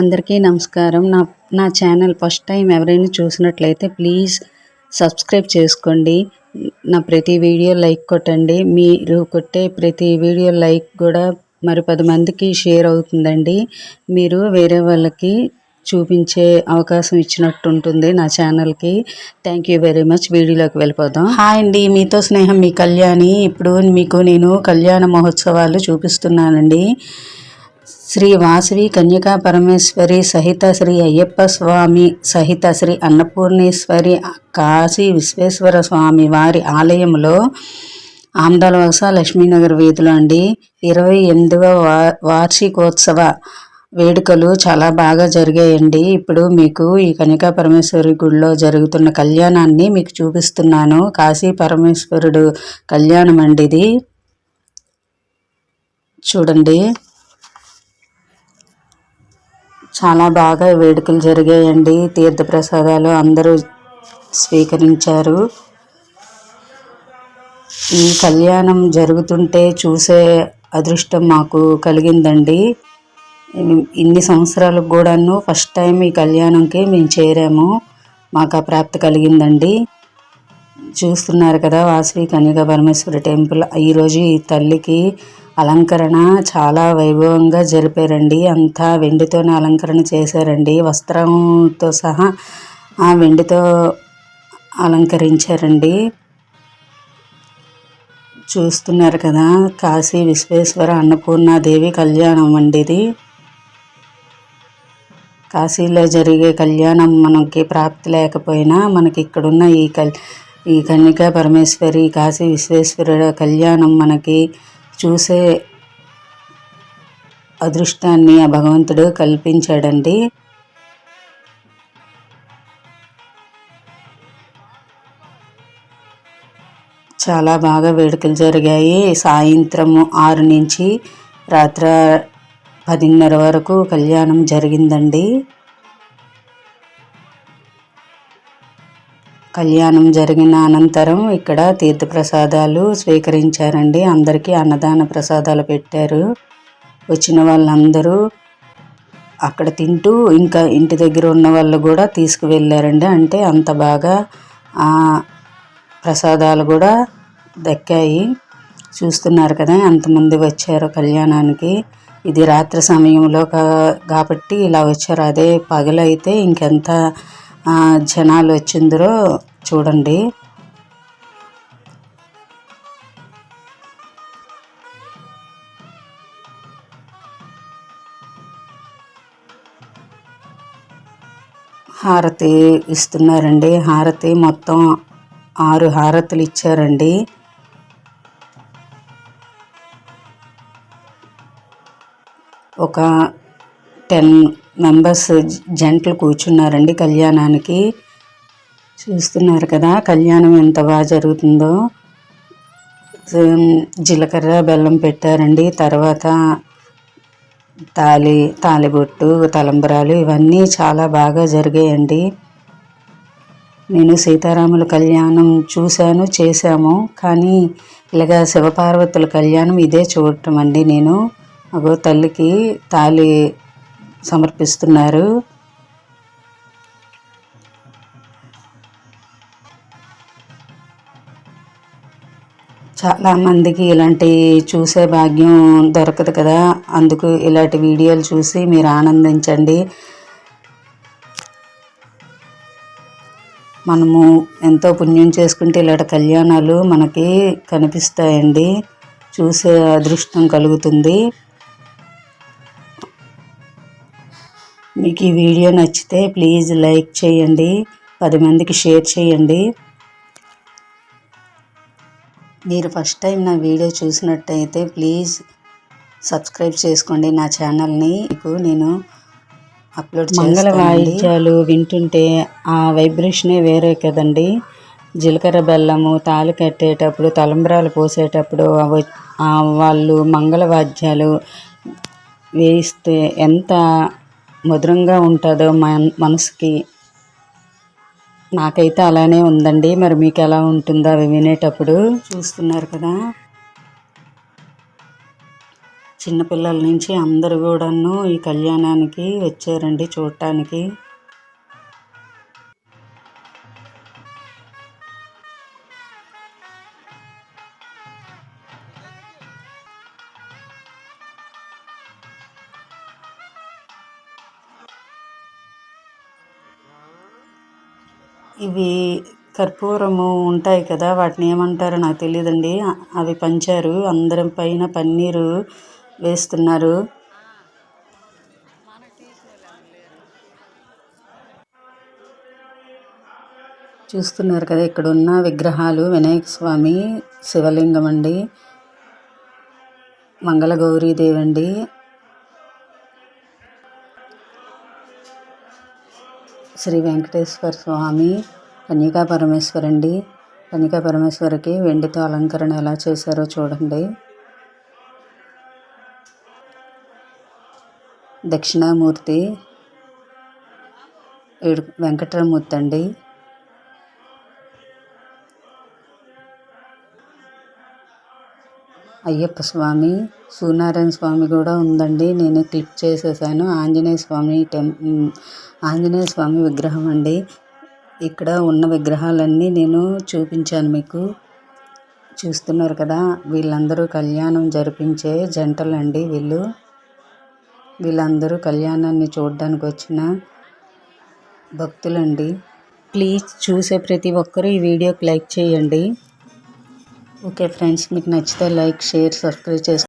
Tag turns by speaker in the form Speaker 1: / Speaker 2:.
Speaker 1: అందరికీ నమస్కారం. నా నా ఛానల్ ఫస్ట్ టైం ఎవరైనా చూసినట్లయితే ప్లీజ్ సబ్స్క్రైబ్ చేసుకోండి. నా ప్రతి వీడియో లైక్ కొట్టండి. మీరు కొట్టే ప్రతి వీడియో లైక్ కూడా మరి పది మందికి షేర్ అవుతుందండి. మీరు వేరే వాళ్ళకి చూపించే అవకాశం ఇచ్చినట్టు ఉంటుంది నా ఛానల్కి. థ్యాంక్ యూ వెరీ మచ్ వీడియోలోకి వెళ్ళిపోదాం. హాయ్ అండి. మీతో స్నేహం మీ కళ్యాణి. ఇప్పుడు మీకు నేను కళ్యాణ మహోత్సవాలు చూపిస్తున్నానండి. శ్రీ వాసవి కన్యకా పరమేశ్వరి సహిత శ్రీ అయ్యప్ప స్వామి సహిత శ్రీ అన్నపూర్ణేశ్వరి కాశీ విశ్వేశ్వర స్వామి వారి ఆలయంలో ఆమ్దాలవలస లక్ష్మీనగర్ వీధిలో అండి. ఇరవై ఎనిమిదవ వా వార్షికోత్సవ వేడుకలు చాలా బాగా జరిగాయండి. ఇప్పుడు మీకు ఈ కనికా పరమేశ్వరి గుడిలో జరుగుతున్న కళ్యాణాన్ని మీకు చూపిస్తున్నాను. కాశీ పరమేశ్వరుడు కళ్యాణం అండి ఇది. చూడండి. చాలా బాగా వేడుకలు జరిగాయండి. తీర్థప్రసాదాలు అందరూ స్వీకరించారు. ఈ కళ్యాణం జరుగుతుంటే చూసే అదృష్టం మాకు కలిగిందండి. ఇన్ని సంవత్సరాలకు కూడాను ఫస్ట్ టైం ఈ కళ్యాణంకి మేము చేరాము. మాకు ఆ ప్రాప్తి కలిగిందండి. చూస్తున్నారు కదా వాసవి కన్యక పరమేశ్వరి టెంపుల్. ఈరోజు ఈ తల్లికి అలంకరణ చాలా వైభవంగా జరిపారండి. అంతా వెండితోనే అలంకరణ చేశారండి. వస్త్రంతో సహా ఆ వెండితో అలంకరించారండి. చూస్తున్నారు కదా కాశీ విశ్వేశ్వర అన్నపూర్ణాదేవి కళ్యాణం అండి ఇది. కాశీలో జరిగే కళ్యాణం మనకి ప్రాప్తి లేకపోయినా మనకి ఇక్కడున్న ఈ కల్ ఈ కన్యకా పరమేశ్వరి కాశీ విశ్వేశ్వర కళ్యాణం మనకి చూసే అదృష్టాన్ని ఆ భగవంతుడు కల్పించాడండి. చాలా బాగా వేడుకలు జరిగాయి. సాయంత్రము ఆరు నుంచి రాత్ర పదిన్నర వరకు కళ్యాణం జరిగిందండి. కళ్యాణం జరిగిన అనంతరం ఇక్కడ తీర్థప్రసాదాలు స్వీకరించారండి. అందరికీ అన్నదాన ప్రసాదాలు పెట్టారు. వచ్చిన వాళ్ళందరూ అక్కడ తింటూ ఇంకా ఇంటి దగ్గర ఉన్న వాళ్ళు కూడా తీసుకువెళ్ళారండి. అంటే అంత బాగా ప్రసాదాలు కూడా దక్కాయి. చూస్తున్నారు కదా ఎంతమంది వచ్చారో కళ్యాణానికి. ఇది రాత్రి సమయంలో కాబట్టి ఇలా వచ్చారు. అదే పగలైతే ఇంకెంత జనాలు వచ్చిందరో చూడండి. హారతి ఇస్తున్నారండి. హారతి మొత్తం ఆరు హారతులు ఇచ్చారండి. ఒక టెన్ మెంబర్స్ జంటలు కూర్చున్నారండి కళ్యాణానికి. చూస్తున్నారు కదా కళ్యాణం ఎంత బాగా జరుగుతుందో. జీలకర్ర బెల్లం పెట్టారండి. తర్వాత తాలి తాలిబొట్టు తలంబరాలు ఇవన్నీ చాలా బాగా జరిగాయండి. నేను సీతారాముల కళ్యాణం చూశాను చేశాము. కానీ ఇలాగా శివపార్వతుల కళ్యాణం ఇదే చూడటం అండి నేను. అగో తల్లికి తాలి సమర్పిస్తున్నారు. చాలామందికి ఇలాంటి చూసే భాగ్యం దొరకదు కదా. అందుకు ఇలాంటి వీడియోలు చూసి మీరు ఆనందించండి. మనము ఎంతో పుణ్యం చేసుకుంటే ఇలాంటి కళ్యాణాలు మనకి కనిపిస్తాయండి. చూసే అదృష్టం కలుగుతుంది. మీకు ఈ వీడియో నచ్చితే ప్లీజ్ లైక్ చేయండి పది మందికి షేర్ చేయండి. మీరు ఫస్ట్ టైం నా వీడియో చూసినట్టయితే ప్లీజ్ సబ్స్క్రైబ్ చేసుకోండి నా ఛానల్ని. మీకు నేను అప్లోడ్ మంగళ వాయిద్యాలు వింటుంటే ఆ వైబ్రేషనే వేరే కదండి. జీలకర్ర బెల్లము తాళి కట్టేటప్పుడు తలంబ్రాలు పోసేటప్పుడు వాళ్ళు మంగళ వాద్యాలు వేయిస్తే ఎంత మధురంగా ఉంటుందో మన మనసుకి. నాకైతే అలానే ఉందండి. మరి మీకు ఎలా ఉంటుందో అవి వినేటప్పుడు చూస్తున్నారు కదా. చిన్నపిల్లల నుంచి అందరు కూడాను ఈ కళ్యాణానికి వచ్చారండి చూడటానికి. ఇవి కర్పూరము ఉంటాయి కదా వాటిని ఏమంటారో నాకు తెలియదండి అవి పంచారు. అందరం పైన పన్నీరు వేస్తున్నారు. చూస్తున్నారు కదా ఇక్కడ ఉన్న విగ్రహాలు. వినాయక స్వామి శివలింగం అండి. మంగళగౌరీదేవి అండి శ్రీ వెంకటేశ్వర స్వామి కన్యకా పరమేశ్వరండి. కన్యకా పరమేశ్వరికి వెండితో అలంకరణ ఎలా చేశారో చూడండి. దక్షిణామూర్తి ఏడు అండి అయ్యప్ప స్వామి సూర్యనారాయణ స్వామి కూడా ఉందండి. నేను క్లిక్ చేసేసాను. ఆంజనేయ స్వామి టెం ఆంజనేయ స్వామి విగ్రహం అండి. ఇక్కడ ఉన్న విగ్రహాలన్నీ నేను చూపించాను మీకు. చూస్తున్నారు కదా వీళ్ళందరూ కళ్యాణం జరిపించే జంటలండి వీళ్ళు. వీళ్ళందరూ కళ్యాణాన్ని చూడడానికి వచ్చిన భక్తులండి. ప్లీజ్ చూసే ప్రతి ఒక్కరూ ఈ వీడియోకి లైక్ చేయండి. ఓకే ఫ్రెండ్స్ మీకు నచ్చితే లైక్ షేర్ సబ్స్క్రైబ్ చేసుకోండి